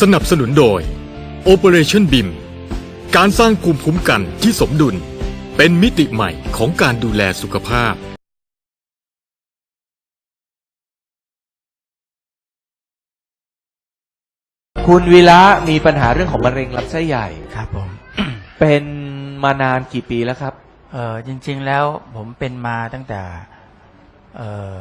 สนับสนุนโดย Operation BIM การสร้างภูมิคุ้มกันที่สมดุล เป็นมิติใหม่ของการดูแลสุขภาพ คุณวีระมีปัญหาเรื่องของมะเร็งลำไส้ใหญ่ ครับผม เป็นมานานกี่ปีแล้วครับ เออจริงๆแล้วผมเป็นมาตั้งแต่ เออ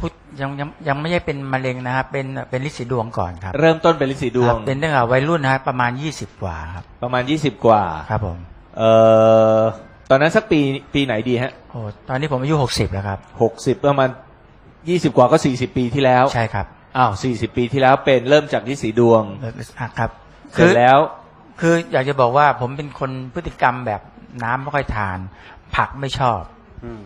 พุทธยังยังยังไม่ใช่เป็นมะเร็งนะครับเป็นเป็นลินสีดวงก่อนครับเริ่มต้นเป็นลินสีดวคงรับเป็นตั้งแต่วัยรุ่นนะครับประมาณยี่สิบกว่าครับประมาณ20กว่าครับผมเอ่อตอนนั้นสักปีปีไหนดีฮะโอ้ตอนนี้ผมอายุหกสิบแล้วครับ หกสิบประมาณ20กว่าก็40ปีที่แล้วใช่ครับอ้าว40ปีที่แล้วเป็นเริ่มจากลินสีดวงเอออะครับ เสร็จแล้ว คืออยากจะบอกว่าผมเป็นคนพฤติกรรมแบบน้ำไม่ค่อยทาน ผักไม่ชอบ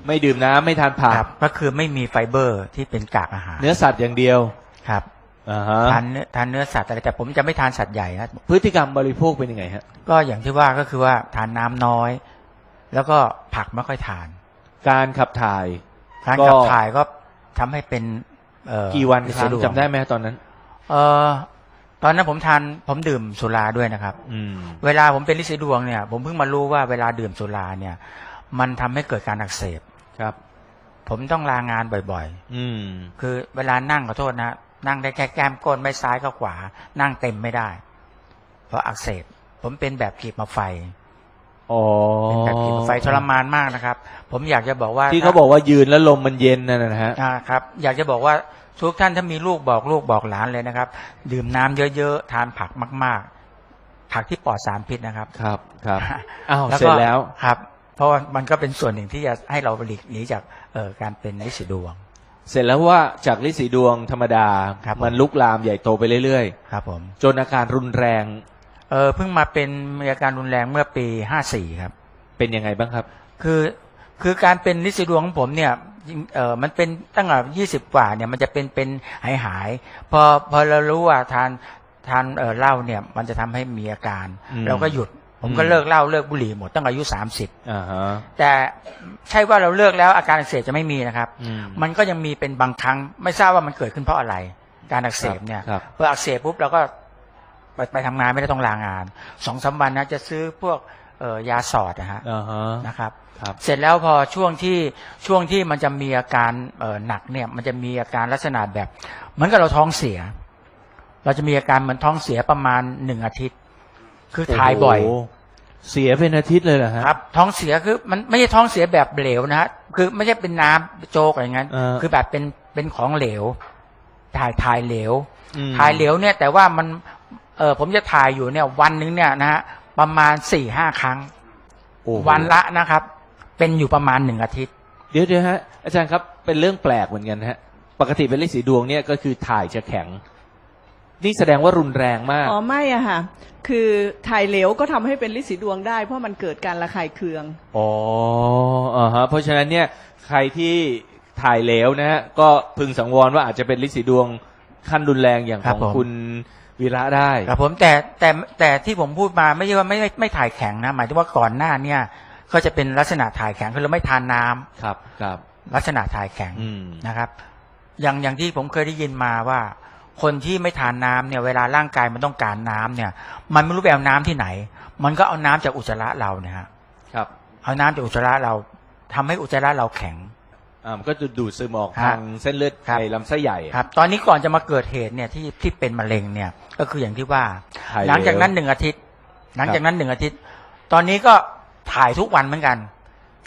ไม่ดื่มน้ำไม่ทานผักครับก็คือไม่มีไฟเบอร์ที่เป็นกากอาหาร เนื้อสัตว์อย่างเดียวครับอ่าฮะทานเนื้อทานเนื้อสัตว์อะไรแต่ผมจะไม่ทานสัตว์ใหญ่นะพฤติกรรมบริโภคเป็นยังไงฮะก็อย่างที่ว่าก็คือว่าทานน้ำน้อย แล้วก็ผักไม่ค่อยทาน การขับถ่ายการก็ขับถ่ายก็ทำให้เป็นเอ่อกี่วันครั้งลิซิดวงจำได้ไหมฮะตอนนั้น เออตอนนั้นผมทานผมดื่มสุราด้วยนะครับ อืมเวลาผมเป็นลิซิดวงเนี่ย ผมเพิ่งมารู้ว่าเวลาดื่มสุราเนี่ย มันทำให้เกิดการอักเสบครับ ผมต้องลางานบ่อยอืมๆคือเวลานั่งขอโทษนะนั่งได้แค่แก้มก้นไม่ซ้ายก็ขวา นั่งเต็มไม่ได้ เพราะอักเสบผมเป็นแบบขีดมาไฟอ๋อเป็นแบบขีดมาไฟทรมานมากนะครับ ผมอยากจะบอกว่าที่เขาบอกว่ายืนแล้วลมมันเย็นนั่นนะฮะอ่าครับ อยากจะบอกว่าทุกท่านถ้ามีลูกบอกลูกบอกหลานเลยนะครับ ดื่มน้ำเยอะๆทานผักมาก ๆ ผักที่ปลอดสารพิษนะครับ ครับครับอ้าวก็เสร็จแล้วครับ เพราะว่ามันก็เป็นส่วนหนึ่งที่จะให้เราหลีกหนีจากเอ่อการเป็นลิสิดวง เสร็จแล้วว่าจากลิสีดวงธรรมดาครับมันลุกลามใหญ่โตไปเรื่อยครับผมๆจนอาการรุนแรงเออเพิ่งมาเป็นมีอาการรุนแรงเมื่อปีห้าสี่ครับ เป็นยังไงบ้างครับ คือคือการเป็นลิสิดวงของผมเนี่ยจริงเออมันเป็นตั้งแต่ยี่สิบกว่าเนี่ยมันจะเป็นเป็นหายหายๆพอพอเรารู้ว่าทานทานเออเหล้าเนี่ยมันจะทำให้มีอาการอืมเราก็หยุด ผมก็อืมเลิกเหล้าเลิกบุหรี่หมดตั้งแต่อายุสามสิบอ่าฮะแต่ใช่ว่าเราเลิกแล้วอาการอักเสบจะไม่มีนะครับอืมมันก็ยังมีเป็นบางครั้งไม่ทราบว่ามันเกิดขึ้นเพราะอะไร การอักเสบเนี่ยครับพออักเสบปุ๊บเราก็ไปไปทำงานไม่ได้ต้องลางานสองสามวันนะจะซื้อพวกเอ่อยาสอดนะฮะอ่าฮะนะครับครับ เสร็จแล้วพอช่วงที่ช่วงที่มันจะมีอาการเอ่อหนักเนี่ย มันจะมีอาการลักษณะแบบ เหมือนกับเราท้องเสีย เราจะมีอาการเหมือนท้องเสียประมาณหนึ่งอาทิตย์ คือถ่ายบ่อย โโหเสียเป็นอาทิตย์เลยเหรอฮะ ครับ ท้องเสียคือมันไม่ใช่ท้องเสียแบบเหลวนะฮะคือไม่ใช่เป็นน้ำโจกอะไรเงี้ยเออ คือแบบเป็นเป็นของเหลว ถ่ายถ่ายเหลว อืมถ่ายเหลวเนี่ย แต่ว่ามันเออผมจะถ่ายอยู่เนี่ย วันหนึงเนี่ยนะฮะประมาณสี่ห้าครั้ง โอ้โหวันละนะครับ เป็นอยู่ประมาณหนึ่งอาทิตย์ เดี๋ยวเดี๋ยวฮะอาจารย์ครับเป็นเรื่องแปลกเหมือนกันฮะ ปกติเป็นลิสีดวงเนี่ยก็คือถ่ายจะแข็ง นี่แสดงว่ารุนแรงมาก อ๋อไม่อะค่ะคือถ่ายเหลวก็ทำให้เป็นลินสีดวงได้ เพราะมันเกิดการระคายเคือง อ๋ออ่าฮะเพราะฉะนั้นเนี่ยใครที่ถ่ายเหลวนะฮะก็พึงสังวรว่าอาจจะเป็นลิสีดวงขั้นรุนแรงอย่างคขรับองผม คุณวีระได้ ครับผมแต่แต่แต่ที่ผมพูดมาไม่ใช่ว่าไม่ไม่ไม่ถ่ายแข็งนะ หมายถึงว่าก่อนหน้าเนี่ยก็จะเป็นลักษณะถ่ายแข็งคือเราไม่ทานน้ำครับครับ ลักษณะถ่ายแข็งอืมนะครับ อย่างอย่างที่ผมเคยได้ยินมาว่า คนที่ไม่ทานน้ำเนี่ย เวลาร่างกายมันต้องการน้ำเนี่ย มันไม่รู้ไปเอาน้ำที่ไหน มันก็เอาน้ำจากอุจจาระเราเนี่ยฮะครับ เอาน้ำจากอุจจาระเราทำให้อุจจาระเราแข็งอ่ามันก็จะดูดซึมออกฮะทางเส้นเลือดครับในลำไส้ใหญ่ครับ ตอนนี้ก่อนจะมาเกิดเหตุเนี่ยที่ที่เป็นมะเร็งเนี่ย ก็คืออย่างที่ว่าถ่ายหลังจากนั้นเหลวหนึ่งอาทิตย์ หลังจากนั้นหนึ่งอาทิตย์ ตอนนี้ก็ถ่ายทุกวันเหมือนกัน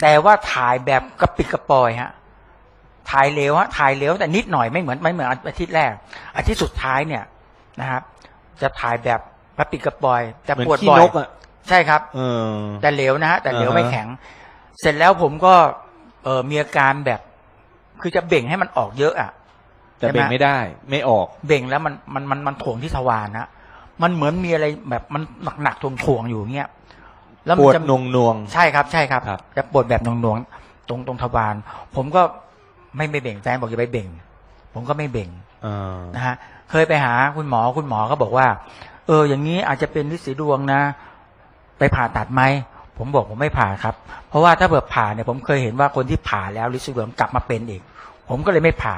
แต่ว่าถ่ายแบบกระปิดกระปอยฮะ ถ่ายเร็วฮะถ่ายเร็วแต่นิดหน่อยไม่เหมือนไม่เหมือนอาทิตย์แรก อาทิตย์สุดท้ายเนี่ยนะครับ จะถ่ายแบบกระปิดกระปอยแต่เหมือนปวดขี้บ่อยนกอะใช่ครับเออแต่เหลวนะฮะแต่เหลวอ่าฮะไม่แข็ง เสร็จแล้วผมก็เออมีอาการแบบ คือจะเบ่งให้มันออกเยอะอะแต่เบ่งไม่ได้ ไม่ออก เบ่งแล้วมันมันมันมันถ่วงที่ทวารนะมันเหมือนมีอะไรแบบมันหนักหนักๆถ่วงถ่วงๆอยู่เงี้ยแล้วปมันวดจะนวงนวงใช่ครับ ใช่ครับครับจะปวดแบบหน่วงๆตรงตรงทวารผมก็ ไม่ไม่เบ่งแฟนบอกอย่าไปเบ่ง ผมก็ไม่เบ่งๆเออนะฮะเคยไปหาคุณหมอคุณหมอก็บอกว่า เออ อย่างนี้อาจจะเป็นลิสีดวงนะ ไปผ่าตัดไหมผมบอกผมไม่ผ่าครับ เพราะว่าถ้าเบิดผ่าเนี่ยผมเคยเห็นว่าคนที่ผ่าแล้วลิสีดวงกลับมาเป็นอีก ผมก็เลยไม่ผ่า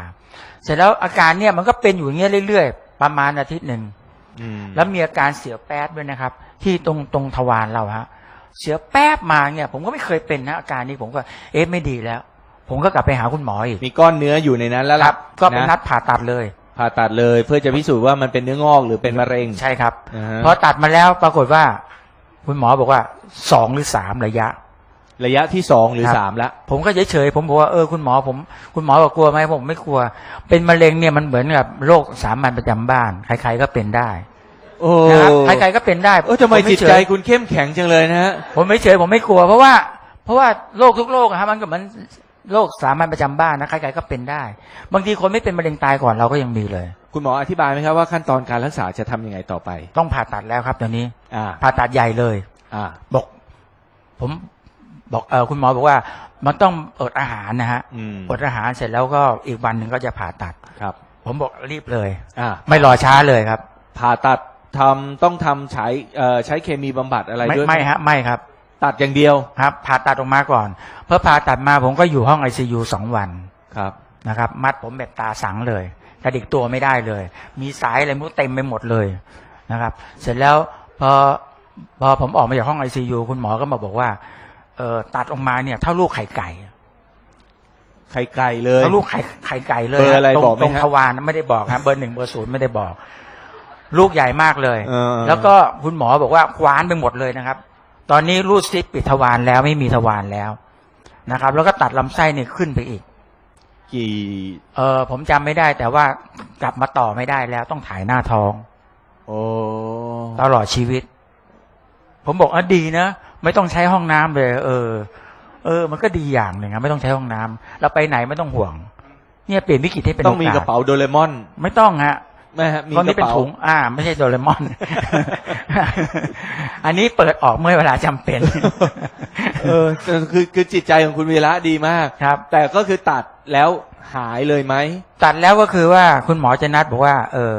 เสร็จแล้วอาการเนี่ยมันก็เป็นอยู่อย่างเงี้ยเรื่อยๆ ประมาณอาทิตย์หนึ่งอืมแล้วมีอาการเสียวแป๊บด้วยนะครับ ที่ตรงตรงทวารเราฮะเสียวแป๊บมาเนี่ย ผมก็ไม่เคยเป็นนะอาการนี้ผมก็ เอ๊ะไม่ดีแล้ว ผมก็กลับไปหาคุณหมออีกมีก้อนเนื้ออยู่ในนั้นแล้วคล่ะรับ ก็เป็นนะนัดผ่าตัดเลย ผ่าตัดเลยเพื่อจะพิสูจน์ว่ามันเป็นเนื้องอกหรือเป็นมะเร็ง ใช่ครับอ่าฮะ พอตัดมาแล้วปรากฏว่า คุณหมอบอกว่าสองหรือสามระยะ ระยะที่สองหรือครับ สามละ ผมก็เฉยๆผมบอกว่าเออคุณหมอผม คุณหมอบอกกลัวไหมผมไม่กลัว เป็นมะเร็งเนี่ยมันเหมือนกับโรคสามัญประจำบ้าน ใครๆก็เป็นได้โอ้นะครับใครๆก็เป็นได้เออทำไมผจิตเฉยใจคุณเข้มแข็งจังเลยนะฮะ ผมไม่เฉยผมไม่กลัว เพราะว่า เพราะว่าโรคทุกโรคอะฮะมันก็เหมือน โรคสามัญประจำบ้านนะใครๆก็เป็นได้ บางทีคนไม่เป็นมะเร็งตายก่อนเราก็ยังมีเลย คุณหมออธิบายไหมครับว่าขั้นตอนการรักษาจะทำยังไงต่อไป ต้องผ่าตัดแล้วครับตอนนี้อ่าผ่าตัดใหญ่เลย อ่าบอก ผมบอกเออคุณหมอบอกว่า มันต้องอดอาหารนะฮะอืมอดอาหารเสร็จแล้วก็อีกวันหนึ่งก็จะผ่าตัดครับ ผมบอกรีบเลยอ่าไม่รอช้าเลยครับ ผ่าตัดทำต้องทำใช้เอ่อใช้เคมีบำบัดอะไรไม่ด้วยหไม่ฮะไม่ครับ ตัดอย่างเดียว ครับผ่าตัดออกมาก่อนเพื่อผ่าตัดมาผมก็อยู่ห้องไอซียูสองวันครับนะครับ มัดผมแบบตาสังเลยกระดิกตัวไม่ได้เลย มีสายอะไรไมุเต็มไปหมดเลยนะครับ เสร็จแล้วพอพอผมออกมาจากห้องไอซียูคุณหมอก็มาบอกว่าเออตัดออกมาเนี่ยเท่าลูกไข่ไก่ไข่ไก่เลยเท่าลูกไข่ไข่ไก่เลยเบอร์อะไรตงบอกไหมตรงฮะ ทวารนะไม่ได้บอกครับเบอร์หนึ่งเบอร์ศูนย์ไม่ได้บอก ลูกใหญ่มากเลย เออ แล้วก็คุณหมอบอกว่าคว้านไปหมดเลยนะครับ ตอนนี้รูดซิปปิดทวารแล้วไม่มีทวารแล้วนะครับ แล้วก็ตัดลำไส้เนี่ยขึ้นไปอีก กี่เออผมจำไม่ได้แต่ว่ากลับมาต่อไม่ได้แล้วต้องถ่ายหน้าท้อง โอ้ตลอดชีวิต ผมบอกอะดีนะไม่ต้องใช้ห้องน้ำเลย เออ เออ มันก็ดีอย่างหนึ่งนะไม่ต้องใช้ห้องน้ำเราไปไหนไม่ต้องห่วง เนี่ยเปลี่ยนวิกฤตให้เป็นต้องมีโสกระเป๋าโดเรมอน ไม่ต้องฮะ ไหม่ฮะมีตอนกนี้ระเป็นเป๋าถุงอ่า ไม่ใช่โดเรมอน อันนี้เปิดออกเมื่อเวลาจำเป็น เออคือคือคือจิตใจของคุณวีระดีมาก ครับ แต่ก็คือตัดแล้วหายเลยไหม ตัดแล้วก็คือว่าคุณหมอจะนัดบอกว่า เออ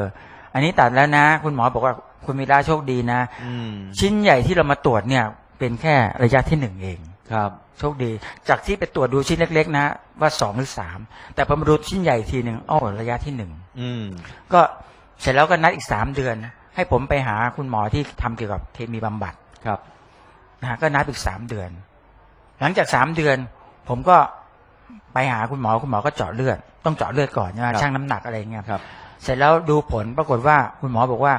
อันนี้ตัดแล้วนะ คุณหมอบอกว่าคุณมีราโชคดีนะ อืม ชิ้นใหญ่ที่เรามาตรวจเนี่ย เป็นแค่ระยะที่หนึ่งเอง ครับโชคดี จากที่ไปตรวจดูชิ้นเล็ก ๆ นะ ว่าสองหรือสามแต่พอมาดูชิ้นใหญ่อีกทีหนึ่งอ้อระยะที่หนึ่งอืมก็เสร็จแล้วก็นัดอีกสามเดือน ให้ผมไปหาคุณหมอที่ทำเกี่ยวกับเคมีบำบัดครับนะฮะก็นัดอีกสามเดือน หลังจากสามเดือน ผมก็ไปหาคุณหมอคุณหมอก็เจาะเลือด ต้องเจาะเลือดก่อนใช่ไหมครับชั่งน้ำหนักอะไรเงี้ยครับ เสร็จแล้วดูผลปรากฏว่าคุณหมอบอกว่า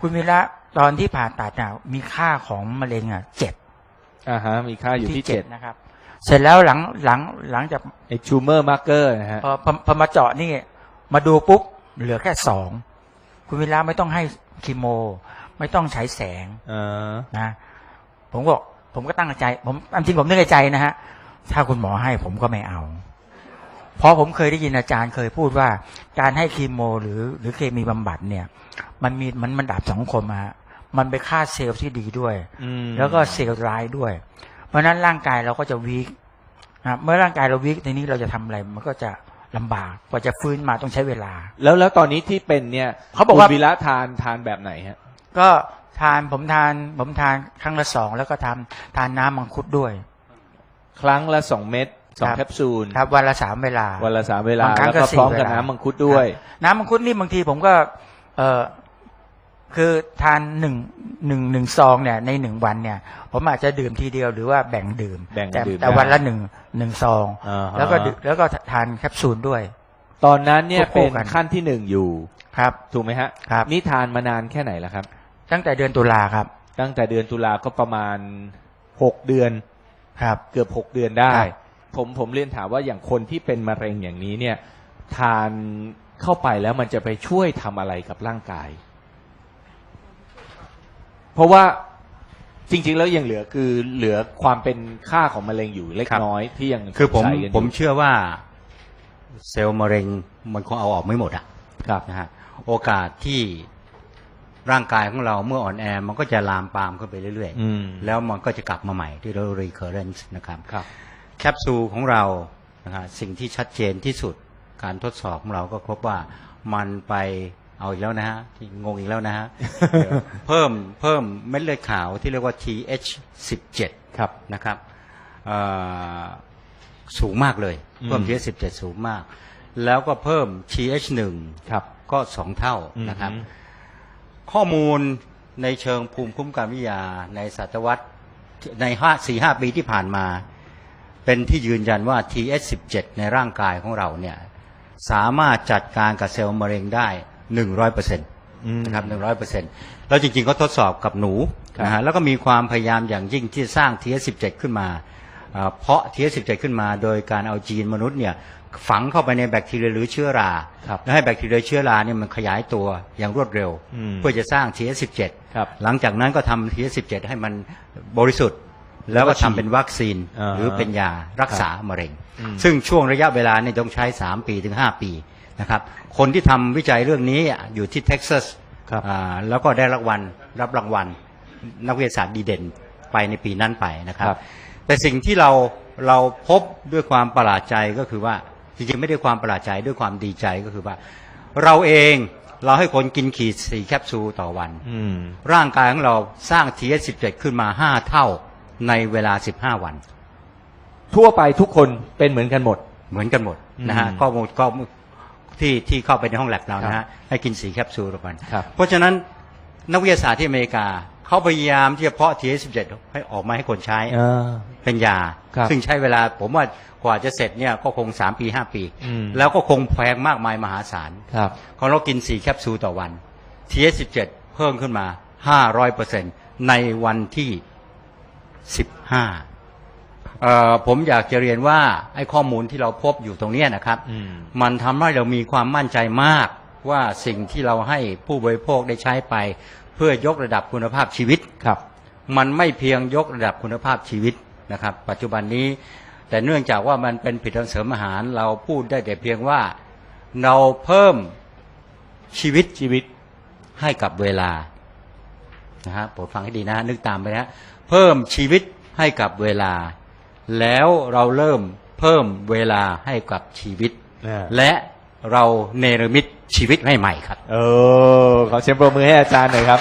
คุณวีระตอนที่ผ่าตัดน่ะมีค่าของมะเร็งอะเจ็ด อ่าฮะมีค่าอยู่ที่เจ็ดนะครับ เสร็จแล้วหลังหลังหลังจากไอชูเมอร์มาร์เกอร์นะฮะพอพอพอมาเจาะนี่ มาดูปุ๊บเหลือแค่สองคุณวีระไม่ต้องให้คีโม ไม่ต้องใช้แสงอ่านะผมก็ผมก็ตั้งใจ ผมจริงผมนึกในใจนะฮะ ถ้าคุณหมอให้ผมก็ไม่เอา เพราะผมเคยได้ยินอาจารย์เคยพูดว่า การให้คีโม หรือ หรือเคมีบำบัดเนี่ย มันมีมันมันดับสังคมอะฮะ มันไปฆ่าเซลล์ที่ดีด้วยอืมแล้วก็เซลล์ร้ายด้วย เพราะฉะนั้นร่างกายเราก็จะวีคนะเมื่อร่างกายเราวีคทีนี้เราจะทำอะไรมันก็จะลำบากกว่าจะฟื้นมาต้องใช้เวลา แล้วแล้วตอนนี้ที่เป็นเนี่ยเขาบอกว่าคุณวีระทานทานแบบไหนฮะก็ทานผมทานผมทานครั้งละสองแล้วก็ทำทานน้ำมังคุดด้วย ครั้งละสองเม็ดสองครับแคปซูลครับวันละสามเวลาวันละสามเวลาบางครั้งแล้วก็ก็สี่พร้อมกับเวลาน้ำมังคุดด้วย น้ำมังคุดนี่บางทีผมก็ เออ คือทานหนึ่งหนึ่งหนึ่งซองเนี่ยในหนึ่งวันเนี่ย ผมอาจจะดื่มทีเดียวหรือว่าแบ่งดื่มแบ่งแต่ดื่มแต่ได้ วันละหนึ่งหนึ่งซองอ่าฮะ แล้วก็ดื่มแล้วก็ทานแคปซูลด้วย ตอนนั้นเนี่ยควบคู่เป็นกัน ขั้นที่หนึ่งอยู่ ครับ ถูกไหมฮะครับ นี่ทานมานานแค่ไหนแล้วครับ ตั้งแต่เดือนตุลาครับตั้งแต่เดือนตุลาก็ประมาณหกเดือน ครับ เกือบหกเดือนได้ ครับ ผมผมเรียนถามว่าอย่างคนที่เป็นมะเร็งอย่างนี้เนี่ย ทานเข้าไปแล้วมันจะไปช่วยทำอะไรกับร่างกาย เพราะว่าจริง ๆ แล้วยังเหลือคือเหลือความเป็นค่าของมะเร็งอยู่เล็กครับ น้อยที่ยังคือผมสงสัยกันยู่ผมเชื่อว่าเซลล์มะเร็งมันคงเอาออกไม่หมดอะครับ นะฮะโอกาสที่ร่างกายของเราเมื่ออ่อนแอมันก็จะลามปามขึ้นไปเรื่อยอืมๆแล้วมันก็จะกลับมาใหม่ที่เรา recurrence นะครับ ครับ แคปซูลของเรานะฮะสิ่งที่ชัดเจนที่สุดการทดสอบของเราก็พบว่ามันไป เอาอีกแล้วนะฮะที่งงอีกแล้วนะฮะเพิ่มเพิ่มเม็ดเลือดขาวที่เรียกว่า TH17 ครับนะครับเอ่อสูงมากเลยเพิ่มอืม TH17 สูงมาก แล้วก็เพิ่ม TH1 ครับก็สองเท่านะครับอืมข้อมูลในเชิงภูมิคุ้มกันวิทยาในศตวรรษในห้าสี่ห้าปีที่ผ่านมา เป็นที่ยืนยันว่า TS17 ในร่างกายของเราเนี่ยสามารถจัดการกับเซลล์มะเร็งได้ 100%นะครับ100%แล้วจริงๆก็ทดสอบกับหนูครับนะฮะแล้วก็มีความพยายามอย่างยิ่งที่สร้าง TS17 ขึ้นมาเอ่อเพาะ TS17 ขึ้นมา โดยการเอาจีนมนุษย์เนี่ยฝังเข้าไปในแบคทีเรียหรือเชื้อราครับแล้วให้แบคทีเรียเชื้อราเนี่ยมันขยายตัวอย่างรวดเร็วอืมเพื่อจะสร้าง TS17 ครับหลังจากนั้นก็ทำ TS17 ให้มันบริสุทธิ์ แล้วก็ทำเป็นวัคซีนอ่าหรือเป็นยารักษามะเร็งอืมซึ่งช่วงระยะเวลาเนี่ยต้องใช้ 3 ปีถึง 5 ปี นะครับ คนที่ทำวิจัยเรื่องนี้อยู่ที่เท็กซัสครับ อ่าแล้วก็ได้รางวัลรับรางวัล นักวิทยาศาสตร์ดีเด่นไปในปีนั้นไปนะครับ ครับ แต่สิ่งที่เราเราพบด้วยความประหลาดใจก็คือว่าจริงๆไม่ได้ความประหลาดใจด้วยความดีใจก็คือว่า เราเองเราให้คนกินขีดสี่แคปซูลต่อวัน อืม ร่างกายของเราสร้าง TS17 ขึ้นมา 5 เท่าในเวลา 15 วัน ทั่วไปทุกคนเป็นเหมือนกันหมด เหมือนกันหมดนะฮะอืมก็หมดก็ ที่ที่เข้าไปในห้องแลบเรานะครัฮะบให้กินสีแคปซูลต่อวันครับเพราะฉะนั้นนักวิทยาศาสตร์ที่อเมริกาเขาพยายามที่จะเพาะ TS17 ให้ออกมาให้คนใช้อ่าเป็นยาครับซึ่งใช้เวลาผมว่ากว่าจะเสร็จเนี่ยก็คง 3 ปี 5 ปีอืมแล้วก็คงแพงมากมายมหาศาลครับของเรากิน 4 แคปซูลต่อวัน TS17 เพิ่มขึ้นมา 500%ในวันที่ 15 เอ่อผมอยากจะเรียนว่าไอ้ข้อมูลที่เราพบอยู่ตรงเนี้ยนะครับ อืม มันทำให้เรามีความมั่นใจมากว่าสิ่งที่เราให้ผู้บริโภคได้ใช้ไป เพื่อยกระดับคุณภาพชีวิต ครับ มันไม่เพียงยกระดับคุณภาพชีวิตนะครับ ปัจจุบันนี้ แต่เนื่องจากว่ามันเป็นผลิตภัณฑ์เสริมอาหารเราพูดได้แต่เพียงว่าเราเพิ่มชีวิตชีวิตให้กับเวลานะฮะโปรดฟังให้ดีนะ นึกตามไปนะ เพิ่มชีวิตให้กับเวลา แล้วเราเริ่มเพิ่มเวลาให้กับชีวิตอ่าและเราเนรมิตชีวิตให้ใหม่ครับ เออขอเสียงปรบมือให้อาจารย์หน่อยครับ